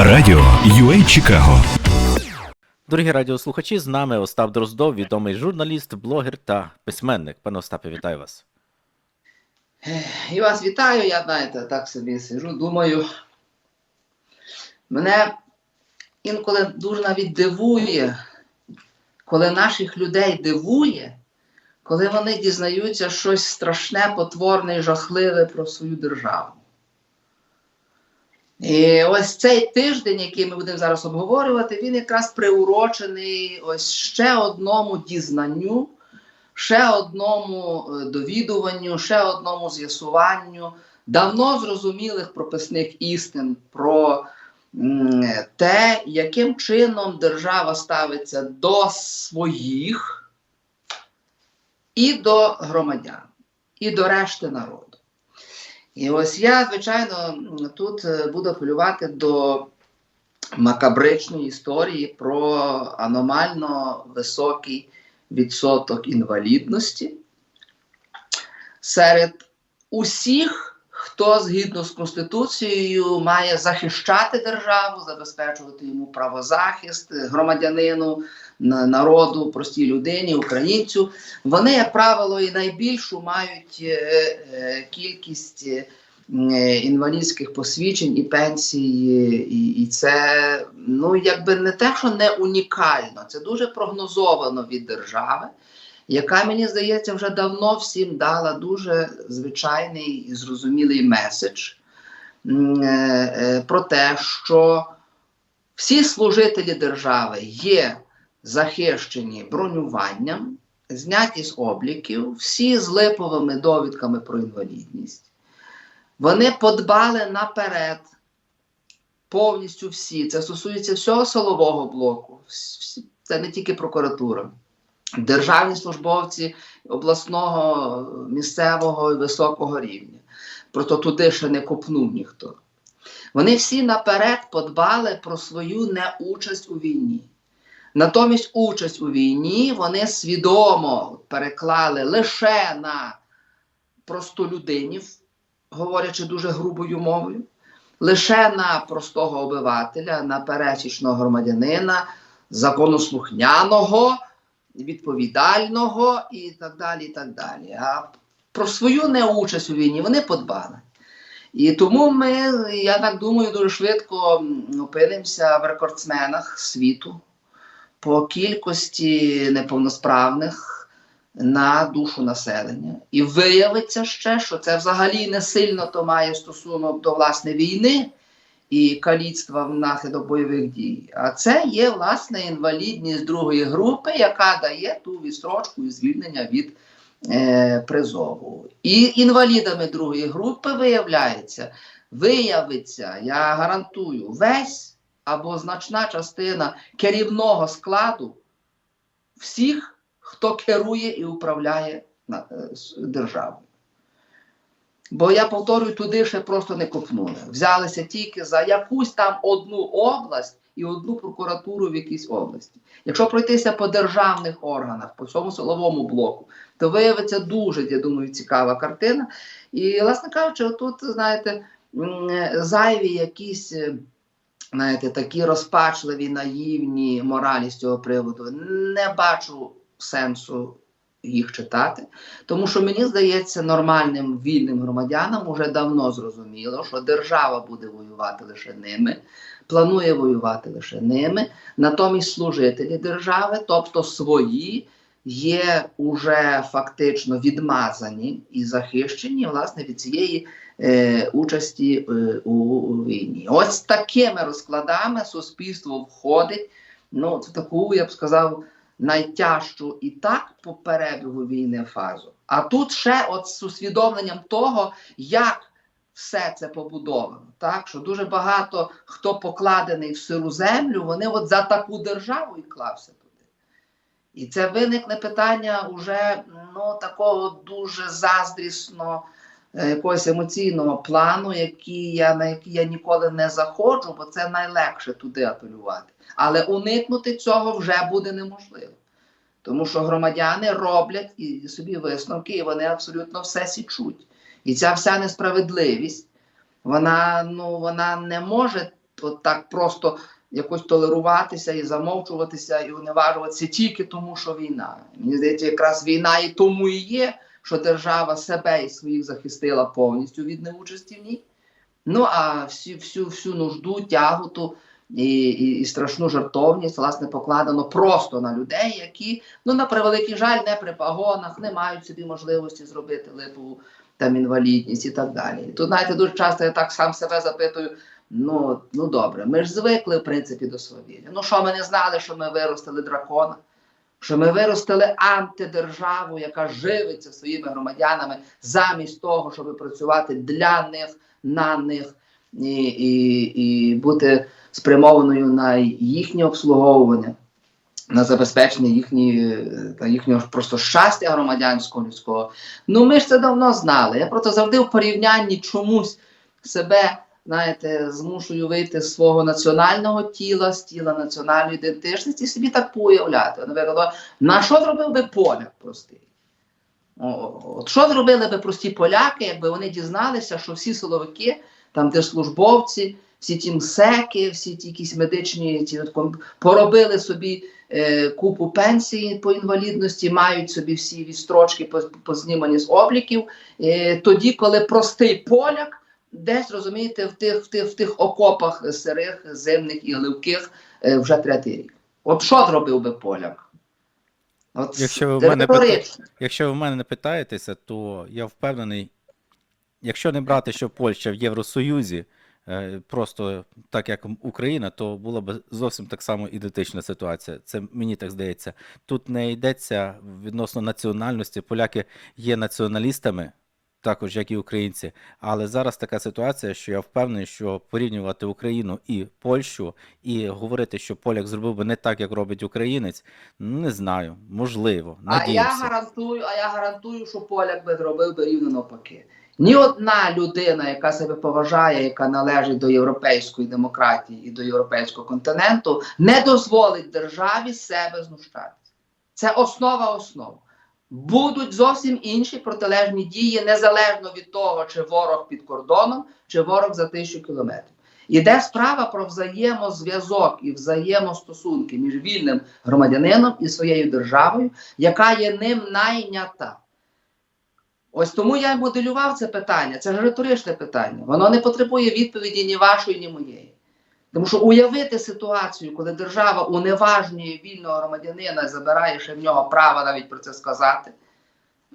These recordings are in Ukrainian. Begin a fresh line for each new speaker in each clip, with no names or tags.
Радіо UA Чикаго.
Дорогі радіослухачі, з нами Остап Дроздов, відомий журналіст, блогер та письменник. Пане Остапе, вітаю вас.
І вас вітаю, я знаєте, так собі сижу, думаю. Мене інколи дуже навіть дивує, коли наших людей дивує, коли вони дізнаються щось страшне, потворне і жахливе про свою державу. І ось цей тиждень, який ми будемо зараз обговорювати, він якраз приурочений ось ще одному дізнанню ще одному е, довідуванню, ще одному з'ясуванню давно зрозумілих прописних істин про те, яким чином держава ставиться до своїх і до громадян, і до решти народу. І ось я, звичайно, тут е, буду апелювати до макабричної історії про аномально високий відсоток інвалідності серед усіх, хто згідно з Конституцією має захищати державу, забезпечувати йому правозахист, громадянину, народу, простій людині, українцю. Вони, як правило, і найбільшу мають е, е, кількість. е, Інвалідських посвідчень і пенсій, і, і це ну якби не те, що не унікально, це дуже прогнозовано від держави, яка мені здається вже давно всім дала дуже звичайний і зрозумілий меседж про те, що всі служителі держави є захищені бронюванням, зняті з обліків, всі з липовими довідками про інвалідність. Вони подбали наперед, повністю всі. Це стосується всього силового блоку, це не тільки прокуратура. Державні службовці обласного, місцевого і високого рівня. Просто туди ще не копнув ніхто. Вони всі наперед подбали про свою неучасть у війні. Натомість участь у війні вони свідомо переклали лише на простолюдинів, говорячи дуже грубою мовою, лише на простого обивателя, на пересічного громадянина, законослухняного, відповідального і так далі. і так далі. А про свою неучасть у війні вони подбали. І тому ми, я так думаю, дуже швидко опинимося в рекордсменах світу по кількості неповносправних на душу населення. І виявиться ще, що це взагалі не сильно то має стосунок до власне війни і каліцтва внаслідок бойових дій. А це є власне інвалідність другої групи, яка дає ту відстрочку і звільнення від е, призову. І інвалідами другої групи виявляється, виявиться, я гарантую, весь або значна частина керівного складу всіх, хто керує і управляє е, державою. Бо я повторюю, туди ще просто не копнули. Взялися тільки за якусь там одну область і одну прокуратуру в якійсь області. Якщо пройтися по державних органах, по всьому силовому блоку, то виявиться дуже, я думаю, цікава картина. І, власне кажучи, тут, знаєте, зайві якісь. Знаєте, такі розпачливі, наївні моралі з цього приводу. Не бачу сенсу їх читати, тому що мені здається, нормальним вільним громадянам уже давно зрозуміло, що держава буде воювати лише ними, планує воювати лише ними. Натомість служителі держави, тобто свої, є уже фактично відмазані і захищені власне від цієї е, участі е, у, війні. Ось такими розкладами суспільство входить ну, в таку, я б сказав, найтяжчу і так по перебігу війни фазу. А тут ще от з усвідомленням того, як все це побудовано. Так, що дуже багато хто покладений в сиру землю, вони от за таку державу і клався туди. І це виникне питання уже ну, такого дуже заздрісно е, якогось емоційного плану, який я, на який я ніколи не заходжу, бо це найлегше туди апелювати. Але уникнути цього вже буде неможливо. Тому що громадяни роблять і собі висновки, і вони абсолютно все січуть. І ця вся несправедливість, вона, ну, вона не може от так просто якось толеруватися і замовчуватися, і уневажуватися тільки тому, що війна. Мені здається, якраз війна і тому і є, що держава себе і своїх захистила повністю від неучасті в ній. Ну а всю, всю, всю нужду, тяготу і, і, і страшну жартовність, власне, покладено просто на людей, які, ну, на превеликий жаль, не при погонах, не мають собі можливості зробити липову там інвалідність і так далі. І Тут, знаєте, дуже часто я так сам себе запитую. Ну, ну добре, ми ж звикли, в принципі, до свавілля. Ну що, ми не знали, що ми виростили дракона, що ми виростили антидержаву, яка живиться своїми громадянами замість того, щоб працювати для них, на них і, і, і бути спрямованою на їхнє обслуговування, на забезпечення їхні, та їхнього просто щастя громадянського людського. Ну ми ж це давно знали. Я просто завжди в порівнянні чомусь себе. Знаєте, змушую вийти з свого національного тіла, з тіла національної ідентичності, і собі так поуявляти. Наприклад, на що зробив би поляк простий? От що зробили би прості поляки, якби вони дізналися, що всі силовики, там держслужбовці, всі ті МСЕКи, всі ті якісь медичні ті, поробили собі е, купу пенсії по інвалідності, мають собі всі відстрочки познімані з обліків. Е, тоді, коли простий поляк десь розумієте, в тих, в тих, в тих окопах сирих, зимних і гливких е, вже третій рік. От що зробив би поляк? От
Якщо ви в мене
риторично.
Якщо ви в мене не питаєтеся, то я впевнений, якщо не брати, що Польща в Євросоюзі, е, просто так як Україна, то була б зовсім так само ідентична ситуація. Це мені так здається. Тут не йдеться відносно національності. Поляки є націоналістами, також як і українці. Але зараз така ситуація, що я впевнений, що порівнювати Україну і Польщу, і говорити, що поляк зробив би не так, як робить українець, не знаю, можливо,
А я гарантую, а я гарантую, що поляк би зробив би рівно навпаки. Ні одна людина, яка себе поважає, яка належить до європейської демократії і до європейського континенту, не дозволить державі себе знущатися. Це основа основ. Будуть зовсім інші протилежні дії, незалежно від того, чи ворог під кордоном, чи ворог за тисячу кілометрів. Іде справа про взаємозв'язок і взаємостосунки між вільним громадянином і своєю державою, яка є ним найнята. Ось тому я моделював це питання. Це ж риторичне питання. Воно не потребує відповіді ні вашої, ні моєї. Тому що уявити ситуацію, коли держава уневажнює вільного громадянина і забирає ще в нього право навіть про це сказати,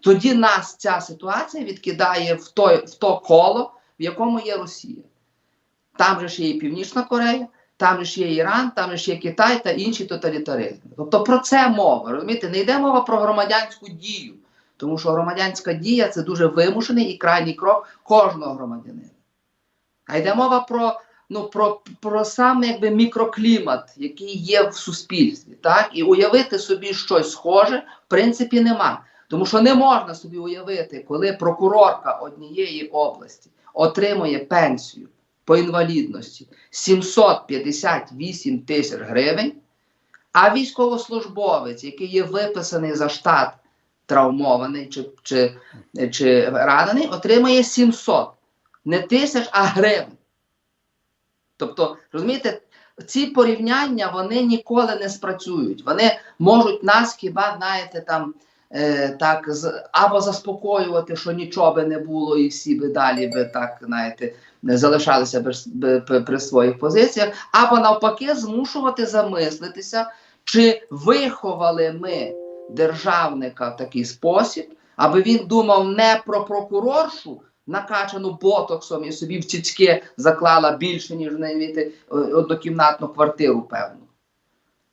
тоді нас ця ситуація відкидає в, той, в то коло, в якому є Росія. Там же ж є і Північна Корея, там же ж є Іран, там же ж є Китай та інші тоталітаризми. Тобто про це мова. Розумієте, не йде мова про громадянську дію, тому що громадянська дія це дуже вимушений і крайній крок кожного громадянина. А йде мова про, ну, про, про саме якби мікроклімат, який є в суспільстві. Так? І уявити собі щось схоже, в принципі, нема. Тому що не можна собі уявити, коли прокурорка однієї області отримує пенсію по інвалідності 758 тисяч гривень, а військовослужбовець, який є виписаний за штат травмований чи, чи, чи ранений, отримує 700. Не тисяч, а гривень. Тобто, розумієте, ці порівняння вони ніколи не спрацюють. Вони можуть нас хіба, знаєте, там е, так або заспокоювати, що нічого би не було, і всі би далі би так, знаєте, залишалися би- при своїх позиціях, або навпаки, змушувати замислитися, чи виховали ми державника в такий спосіб, аби він думав не про прокуроршу, накачану ботоксом і собі в цицьки заклала більше, ніж навіть однокімнатну квартиру, певно.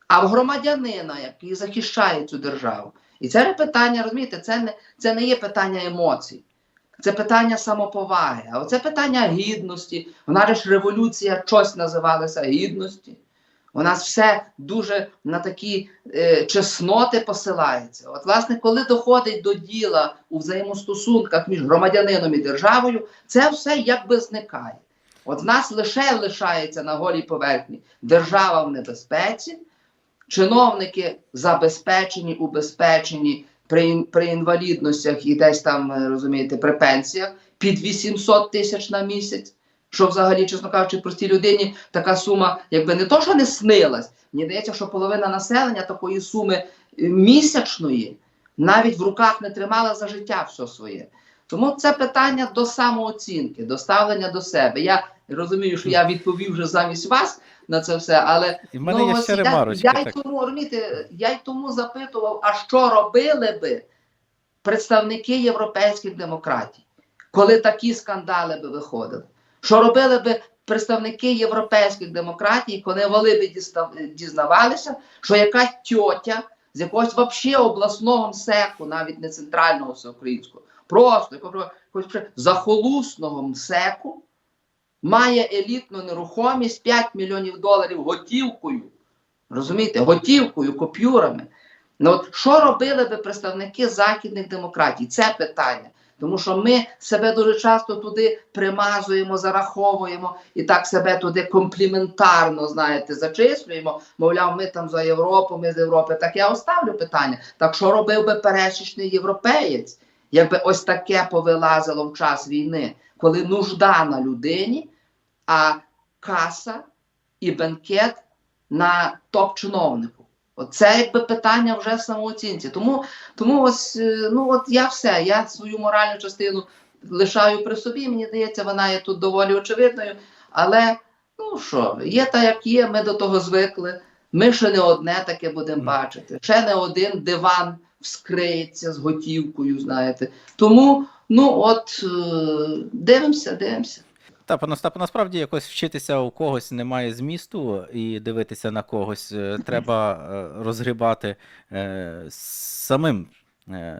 А в громадянина, який захищає цю державу. І це питання, розумієте, це не, це не є питання емоцій. Це питання самоповаги, а оце питання гідності. Вона ж революція щось називалася гідності. У нас все дуже на такі е, чесноти посилається. От, власне, коли доходить до діла у взаємостосунках між громадянином і державою, це все якби зникає. От в нас лише лишається на голій поверхні держава в небезпеці, чиновники забезпечені, убезпечені при, при інвалідностях і десь там, е, розумієте, при пенсіях під 800 тисяч на місяць. Що взагалі, чесно кажучи, простій людині така сума, якби не то, що не снилась. Мені здається, що половина населення такої суми е, місячної навіть в руках не тримала за життя все своє. Тому це питання до самооцінки, до ставлення до себе. Я розумію, що я відповів вже замість вас на це все, але
І в мене є
ось
ще
я, я й тому розумієте, я й тому запитував, а що робили би представники європейських демократій, коли такі скандали би виходили? Що робили би представники європейських демократій, коли вони би дізнавалися, що якась тьотя з якогось вообще обласного МСЕКу, навіть не центрального всеукраїнського, просто якогось захолусного МСЕКу, має елітну нерухомість 5 мільйонів доларів готівкою. Розумієте, готівкою, купюрами. Ну от що робили би представники західних демократій? Це питання. Тому що ми себе дуже часто туди примазуємо, зараховуємо і так себе туди компліментарно, знаєте, зачислюємо. Мовляв, ми там за Європу, ми з Європи. Так я оставлю питання. Так що робив би пересічний європеєць, якби ось таке повилазило в час війни, коли нужда на людині, а каса і бенкет на топ-чиновнику. Оце якби питання вже в самооцінці. Тому, тому ось, е, ну от я все, я свою моральну частину лишаю при собі. Мені здається, вона є тут доволі очевидною. Але ну що, є та як є, ми до того звикли. Ми ще не одне таке будемо бачити. Ще не один диван вскриється з готівкою, знаєте. Тому, ну от е, дивимося, дивимося.
Та, понастапо насправді якось вчитися у когось немає змісту і дивитися на когось. е, Треба е, розгрібати е, самим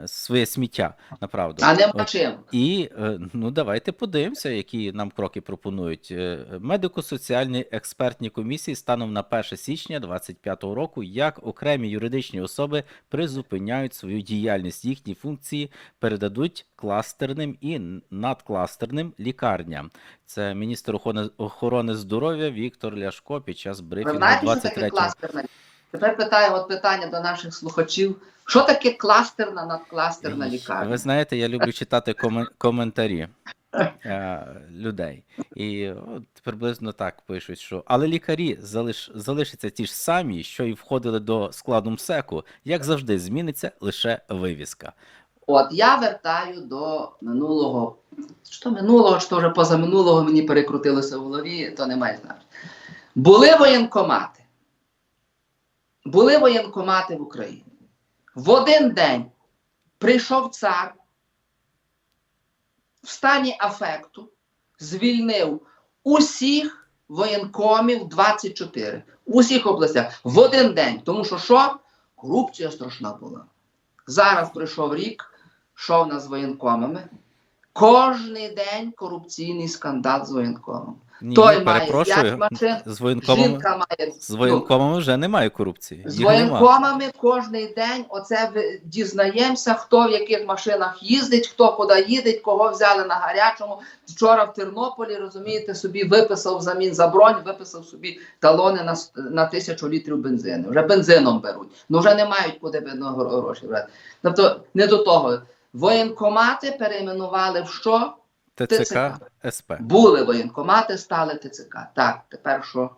своє сміття, направду.
А нема чим.
І е, ну давайте подивимося, які нам кроки пропонують. Е, Медико-соціальні експертні комісії станом на 1 січня 2025 року, як окремі юридичні особи призупиняють свою діяльність. Їхні функції передадуть кластерним і надкластерним лікарням. Це міністр охорони, здоров'я Віктор Ляшко під час брифінгу
знаєте, що таке
23
кластерна? Тепер питаю от питання до наших слухачів. Що таке кластерна надкластерна лікарня?
Ви знаєте, я люблю читати комен- коментарі е, людей. І от приблизно так пишуть, що але лікарі залиш, залишаться ті ж самі, що і входили до складу МСЕКу, як завжди, зміниться лише вивіска.
От я вертаю до минулого, що минулого, що вже позаминулого мені перекрутилося в голові, то немає значення. Були воєнкомати. Були воєнкомати в Україні. В один день прийшов цар в стані афекту, звільнив усіх воєнкомів 24 в усіх областях в один день. Тому що що? Корупція страшна була. Зараз пройшов рік, що в нас з воєнкомами. Кожний день корупційний скандал з воєнкомом.
Ні,
Той
ні,
має
перепрошую.
п'ять машин,
З воєнкомами,
жінка має
з воєнкомами вже немає корупції.
з
Їх
воєнкомами кожний день оце дізнаємося, хто в яких машинах їздить, хто куди їде, кого взяли на гарячому. Вчора в Тернополі, розумієте, собі виписав взамін за бронь, виписав собі талони на, на тисячу літрів бензину. Вже бензином беруть. Ну вже не мають куди гро- гроші брати. Тобто не до того. Воєнкомати перейменували в що?
ТЦК СП.
Були воєнкомати, стали ТЦК. Так, тепер що?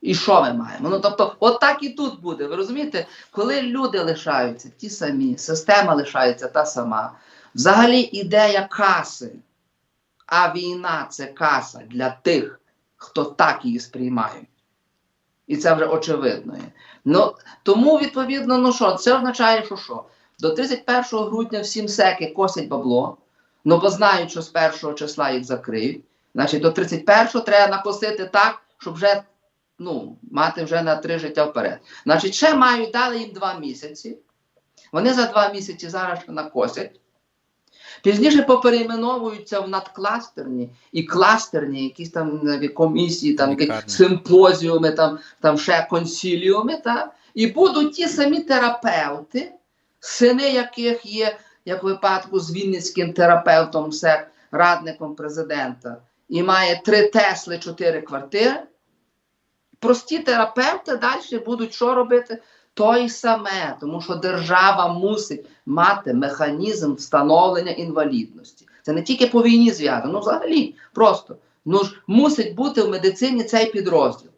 І що ми маємо? Ну тобто, от так і тут буде. Ви розумієте, коли люди лишаються ті самі, система лишається та сама. Взагалі ідея каси, а війна це каса для тих, хто так її сприймає. І це вже очевидно. є. Ну, тому, відповідно, ну що, це означає, що що? До 31 грудня всім секи косять бабло, ну бо знають, що з 1 числа їх закриють. Значить, до 31-го треба накосити так, щоб вже ну, мати вже на три життя вперед. Значить, ще мають, дали їм два місяці. Вони за два місяці зараз накосять. Пізніше поперейменовуються в надкластерні і кластерні, якісь там комісії, там якісь симпозіуми, там, там ще консіліуми. Та? І будуть ті самі терапевти, сини яких є, як в випадку з Вінницьким терапевтом, все радником президента, і має три Тесли, чотири квартири. Прості терапевти далі будуть що робити? То й саме, тому що держава мусить мати механізм встановлення інвалідності. Це не тільки по війні зв'язано, ну взагалі просто Ну ж мусить бути в медицині цей підрозділ.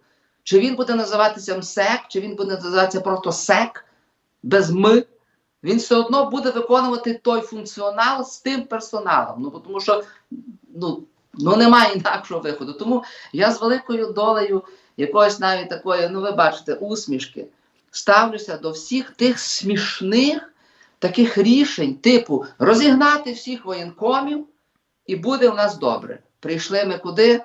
Чи він буде називатися МСЕК, чи він буде називатися просто СЕК без М, він все одно буде виконувати той функціонал з тим персоналом. Ну, тому що ну, ну немає інакшого виходу. Тому я з великою долею якоїсь навіть такої, ну ви бачите, усмішки ставлюся до всіх тих смішних таких рішень, типу розігнати всіх воєнкомів, і буде у нас добре. Прийшли ми куди?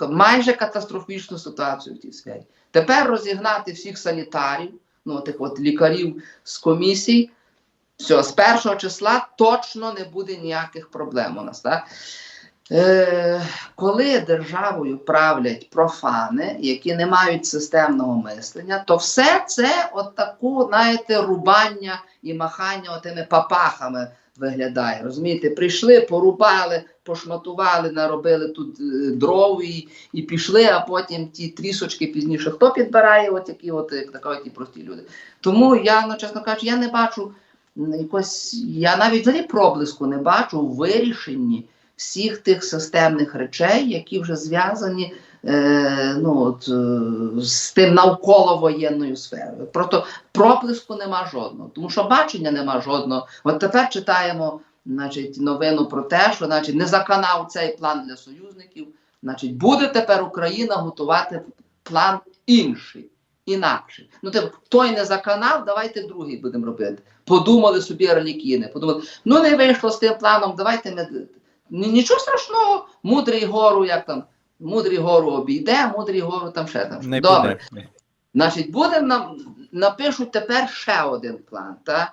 В майже катастрофічну ситуацію в тій сфері. Тепер розігнати всіх санітарів, ну тих от лікарів з комісій. Все, з першого числа точно не буде ніяких проблем у нас. Так? Е, коли державою правлять профани, які не мають системного мислення, то все це от таку, знаєте, рубання і махання отими папахами виглядає. Розумієте, прийшли, порубали, пошматували, наробили тут е, дров і, і пішли, а потім ті трісочки пізніше. Хто підбирає от такі, от, як ті прості люди? Тому я, ну, чесно кажучи, я не бачу якось, я навіть взагалі проблиску не бачу у вирішенні всіх тих системних речей, які вже зв'язані е, ну, от, е, з тим навколо воєнною сферою. Просто проблиску нема жодного, тому що бачення нема жодного. От тепер читаємо значить, новину про те, що значить, не заканав цей план для союзників. Значить, буде тепер Україна готувати план інший. Інакший. Ну, типу, той не заканав, давайте другий будемо робити. Подумали собі релікіни. Подумали, ну не вийшло з тим планом, давайте ми. Нічого страшного, мудрий гору, як там, мудрий гору обійде, мудрий гору там ще там.
Не
Добре.
піде.
Значить, буде нам напишуть тепер ще один план. Та?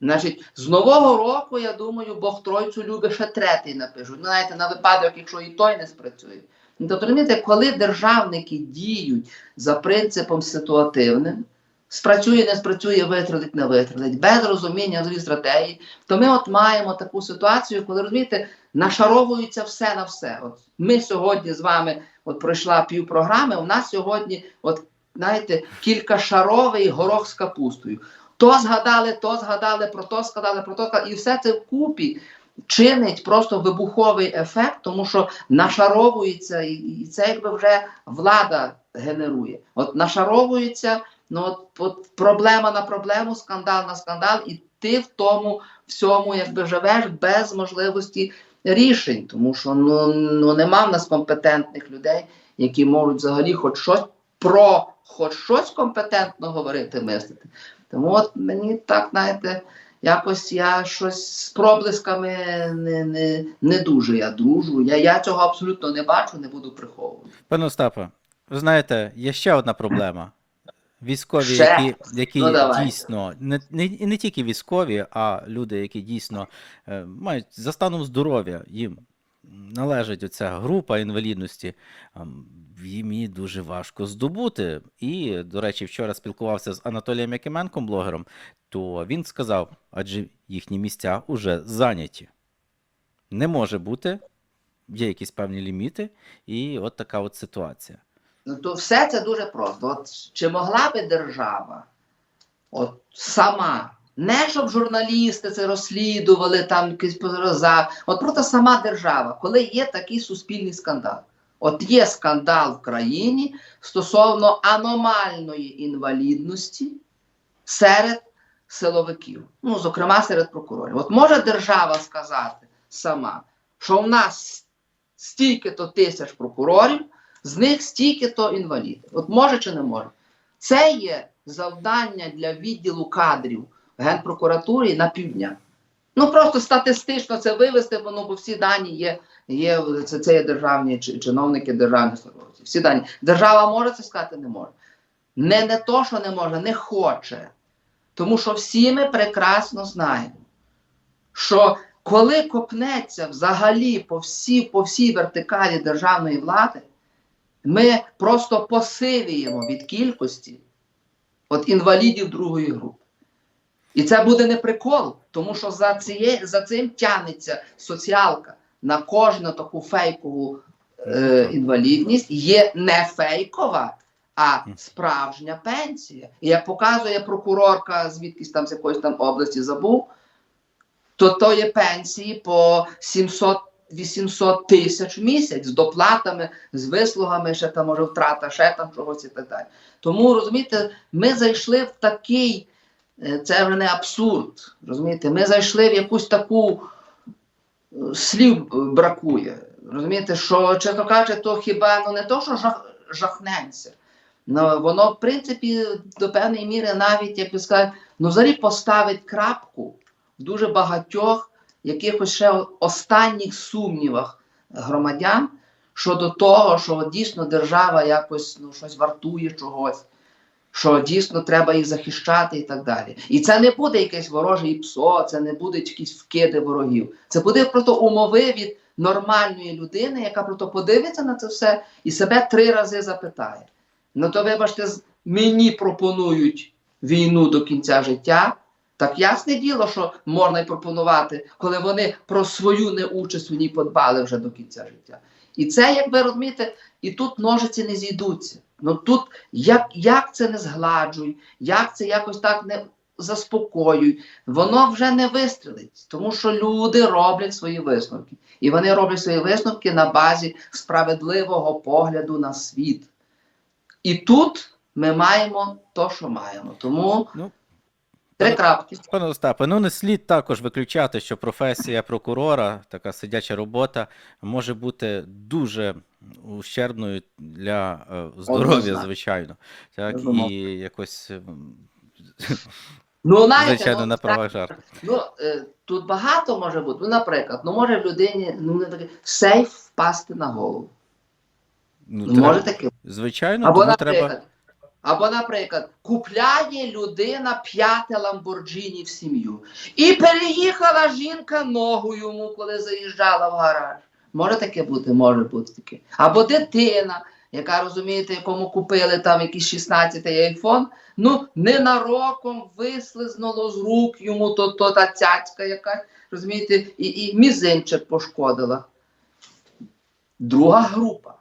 Значить, з нового року, я думаю, Бог Тройцю любить ще третій напишуть. Ну, знаєте, на випадок, якщо і той не спрацює. Ну, тобто, розумієте, коли державники діють за принципом ситуативним, спрацює, не спрацює, витратить, не витратить, без розуміння взагалі стратегії, то ми от маємо таку ситуацію, коли розумієте, нашаровується все на все. От ми сьогодні з вами от пройшла пів програми. У нас сьогодні, от знаєте, кількашаровий горох з капустою. То згадали, то згадали, про то згадали, про то згадали, і все це вкупі чинить просто вибуховий ефект, тому що нашаровується, і це якби вже влада генерує. От нашаровується, ну от, от проблема на проблему, скандал на скандал, і ти в тому всьому якби живеш без можливості рішень, тому що ну, ну нема в нас компетентних людей, які можуть взагалі хоч щось про хоч щось компетентно говорити, мислити. Тому от мені так, знаєте, якось я щось з проблисками не, не, не дуже я дружу. Я, я цього абсолютно не бачу, не буду приховувати.
Пане Остапе, ви знаєте, є ще одна проблема. Військові,
Ще?
які, які
Ну,
дійсно, не, не, не тільки військові, а люди, які дійсно е, мають за станом здоров'я, їм належить оця група інвалідності, їм її дуже важко здобути. І, до речі, вчора спілкувався з Анатолієм Якименком, блогером, то він сказав, адже їхні місця вже зайняті. Не може бути, є якісь певні ліміти, і от така от ситуація.
Ну то все це дуже просто. От чи могла би держава от сама, не щоб журналісти це розслідували, там якісь поза, от просто сама держава, коли є такий суспільний скандал. От є скандал в країні стосовно аномальної інвалідності серед силовиків, ну, зокрема серед прокурорів. От може держава сказати сама, що в нас стільки-то тисяч прокурорів, з них стільки-то інвалідів. От може чи не може? Це є завдання для відділу кадрів Генпрокуратури на півдня. Ну просто статистично це вивести, бо, ну, бо всі дані є, є це, це є державні чиновники, державні службовці. Всі дані. Держава може це сказати, не може. Не, не то, що не може, не хоче. Тому що всі ми прекрасно знаємо, що коли копнеться взагалі по всій, по всій вертикалі державної влади, ми просто посивіємо від кількості от інвалідів другої групи. І це буде не прикол, тому що за, ціє, за цим тягнеться соціалка на кожну таку фейкову е, інвалідність є не фейкова, а справжня пенсія. І як показує прокурорка, звідкись там з якоїсь там області забув, то то є пенсії по 700 800 тисяч в місяць з доплатами, з вислугами, ще там може втрата, ще там чогось і так далі. Тому розумієте, ми зайшли в такий, е, це вже не абсурд. Розумієте, ми зайшли в якусь таку е, слів е, бракує. Розумієте, що чесно кажучи, то хіба ну не то, що жах, жахнемося. Ну, воно, в принципі, до певної міри навіть, як би сказати, ну взагалі поставить крапку дуже багатьох якихось ще останніх сумнівах громадян щодо того, що дійсно держава якось ну, щось вартує чогось, що дійсно треба їх захищати і так далі. І це не буде якесь вороже ПСО, це не будуть якісь вкиди ворогів. Це буде просто умови від нормальної людини, яка просто подивиться на це все і себе три рази запитає. Ну то вибачте, мені пропонують війну до кінця життя. Так ясне діло, що можна й пропонувати, коли вони про свою неучасть в ній подбали вже до кінця життя. І це, як ви розумієте, і тут ножиці не зійдуться. Ну тут як, як це не згладжуй, як це якось так не заспокоюй, воно вже не вистрілить, тому що люди роблять свої висновки. І вони роблять свої висновки на базі справедливого погляду на світ. І тут ми маємо то, що маємо. Тому
Ну,
три крапки.
Пане Остапе, ну не слід також виключати, що професія прокурора, така сидяча робота, може бути дуже ущербною для е, здоров'я, звичайно. Так,
Безумовно.
і якось,
Ну, знаєте,
звичайно,
ну,
на правах жарту.
Ну, е, тут багато може бути. Ну, наприклад, ну може в людині ну, не таке, сейф впасти на голову.
Ну,
Ну, може таке.
Звичайно,
Або,
тому
наприклад,
треба.
Або, наприклад, купляє людина п'яте Ламборджині в сім'ю. І переїхала жінка ногу йому, коли заїжджала в гараж. Може таке бути, може бути таке. Або дитина, яка розумієте, якому купили там якийсь 16-й айфон, ну ненароком вислизнуло з рук йому то, то та цяцька якась, розумієте, і, і мізинчик пошкодила. Друга група.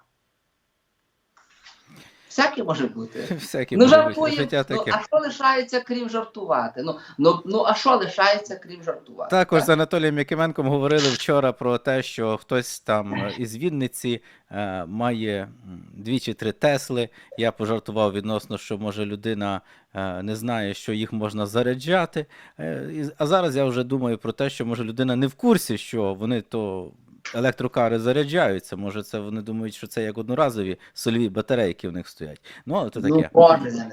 Всяке може бути.
Всякі
Ну,
може бути. життя
Ну,
таке.
а що лишається, крім жартувати? Ну, ну, ну а що лишається, крім жартувати?
Також
так?
з Анатолієм Якименком говорили вчора про те, що хтось там е, із Вінниці е, має дві чи три Тесли. Я пожартував відносно, що може людина е, не знає, що їх можна заряджати. Е, а зараз я вже думаю про те, що може людина не в курсі, що вони то. Електрокари заряджаються, може, це вони думають, що це як одноразові сольові батарейки в них стоять. Ну, але то таке.
Ну, я не знаю.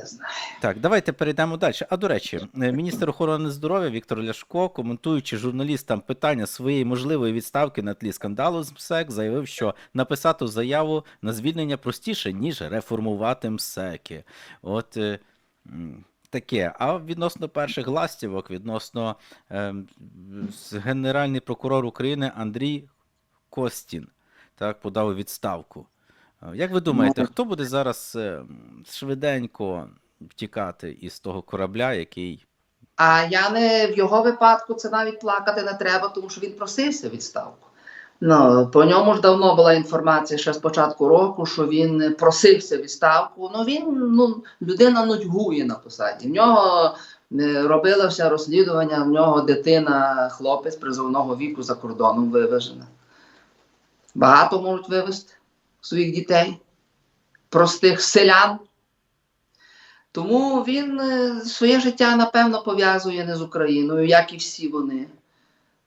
Так, давайте перейдемо далі. А до речі, е, міністр охорони здоров'я Віктор Ляшко, коментуючи журналістам питання своєї можливої відставки на тлі скандалу з МСЕК, заявив, що написати заяву на звільнення простіше, ніж реформувати МСЕКи. От е, таке. А відносно перших ластівок, відносно е, генеральний прокурор України Андрій Костін так, подав відставку. Е, Як ви думаєте,
Ну.
хто буде зараз е, швиденько втікати із того корабля, який.
А я не в його випадку це навіть плакати не треба, тому що він просився відставку. Ну, по ньому ж давно була інформація ще з початку року, що він просився відставку. Ну він ну, людина нудьгує на посаді. В нього е, робилося розслідування, в нього дитина, хлопець призовного віку за кордоном вивезена. Багато можуть вивезти своїх дітей, простих селян. Тому він е, своє життя, напевно, пов'язує не з Україною, як і всі вони.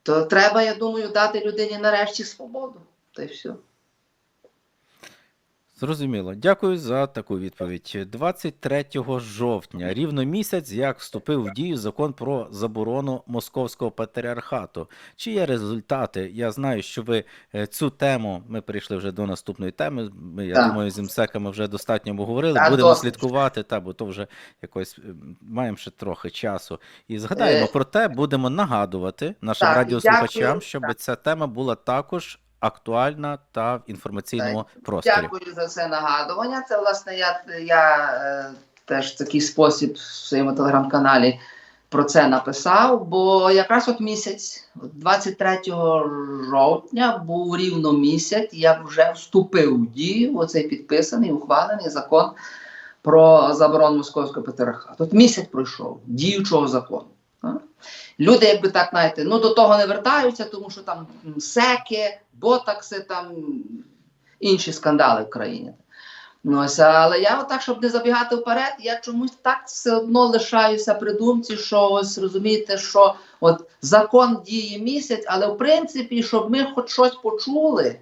То треба, я думаю, дати людині нарешті свободу. Та й все.
Зрозуміло. Дякую за таку відповідь. 23 жовтня, рівно місяць, як вступив в дію закон про заборону московського патріархату. Чи є результати? Я знаю, що ви е, цю тему, ми перейшли вже до наступної теми. Ми, я
Так.
думаю, з МСЕКами вже достатньо обговорили.
Так,
Будемо
досить.
слідкувати, та, бо то вже якось маємо ще трохи часу. І згадаємо
Е,
про те, будемо нагадувати нашим
так,
радіослухачам, щоб
Так.
ця тема була також актуальна та в інформаційному просторі.
Дякую за це нагадування. Це, власне, я, я е, теж такий спосіб в своєму телеграм-каналі про це написав, бо якраз от місяць, от 23 жовтня, був рівно місяць, як вже вступив в дію оцей підписаний, ухвалений закон про заборону московського патріархату. От місяць пройшов діючого закону. Люди, якби так знаєте, ну до того не вертаються, тому що там секи, ботакси, там інші скандали в країні. Ну, ось, але я отак, щоб не забігати вперед, я чомусь так все одно лишаюся при думці, що ось розумієте, що от закон діє місяць, але в принципі, щоб ми хоч щось почули,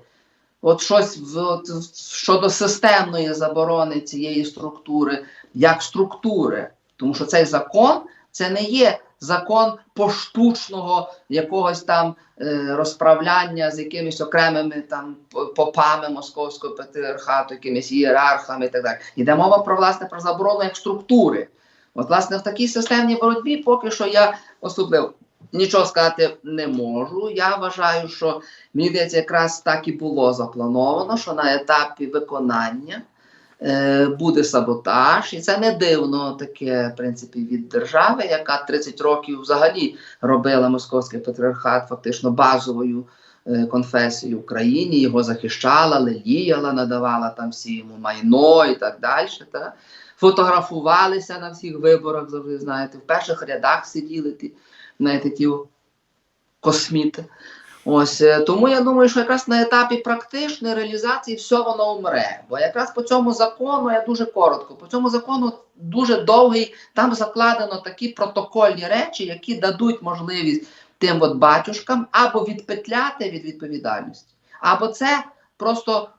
от щось от, щодо системної заборони цієї структури, як структури, тому що цей закон це не є закон поштучного якогось там е, розправляння з якимись окремими там попами московського патріархату, якимись ієрархами і так далі. Йде мова про власне про заборону як структури. От, власне, в такій системній боротьбі поки що я особливо нічого сказати не можу. Я вважаю, що мені здається, якраз так і було заплановано, що на етапі виконання буде саботаж, і це не дивно таке, в принципі, від держави, яка 30 років взагалі робила московський патріархат фактично базовою е, конфесією в країні, його захищала, леліяла, надавала там всі йому майно і так далі. Та? Фотографувалися на всіх виборах, завжди знаєте, в перших рядах сиділи ті, знаєте, ті косміти. Ось е, тому я думаю, що якраз на етапі практичної реалізації все воно умре. Бо якраз по цьому закону я дуже коротко. По цьому закону дуже довгий. Там закладено такі протокольні речі, які дадуть можливість тим от батюшкам або відпетляти від відповідальності, або це просто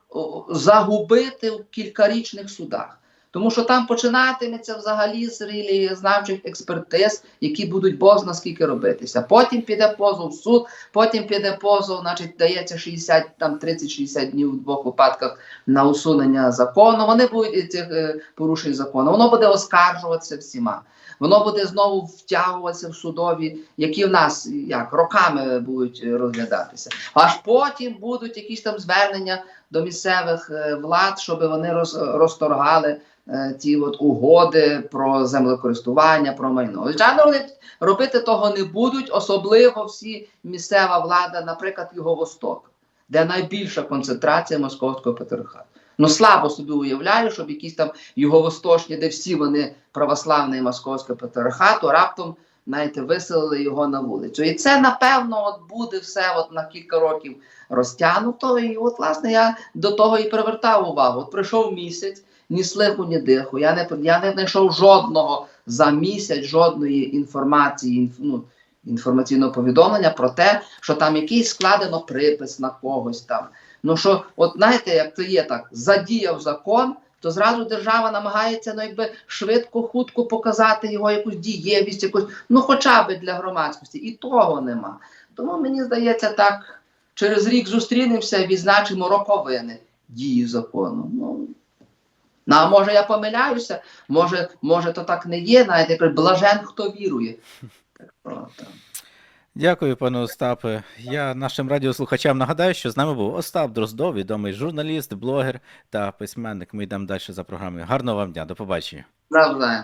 загубити в кількарічних судах. Тому що там починатиметься взагалі з релігієзнавчих експертиз, які будуть бог зна скільки робитися. Потім піде позов в суд, потім піде позов, значить, дається 60, там 30-60 днів в двох випадках на усунення закону. Вони будуть цих е, порушень закону. Воно буде оскаржуватися всіма. Воно буде знову втягуватися в судові, які в нас як роками будуть е, розглядатися. Аж потім будуть якісь там звернення до місцевих е, влад, щоб вони роз, розторгали е, ті от угоди про землекористування, про майно. Звичайно, вони робити того не будуть, особливо всі місцева влада, наприклад, Юго-Восток, де найбільша концентрація московського патріархату. Ну слабо собі уявляю, щоб якісь там юго-восточні, де всі вони православний московського патріархату, раптом знаєте, виселили його на вулицю. І це напевно от буде все от на кілька років розтягнуто. І от, власне, я до того і привертав увагу. От пройшов місяць, ні слиху, ні диху. Я не я не знайшов жодного за місяць, жодної інформації, інф, ну, інформаційного повідомлення про те, що там якийсь складено припис на когось там. Ну що, от знаєте, як це є так, задіяв закон. То зразу держава намагається ну, якби швидко, хутко показати його якусь дієвість, якусь, ну хоча б для громадськості. І того нема. Тому мені здається, так через рік зустрінемося і відзначимо роковини дії закону. Ну, ну, а може я помиляюся, може, може то так не є, навіть як блажен, хто вірує. Так, о, так.
Дякую, пане Остапе. Я нашим радіослухачам нагадаю, що з нами був Остап Дроздов, відомий журналіст, блогер та письменник. Ми йдемо далі за програмою. Гарного вам дня, до побачення.
Навзаєм.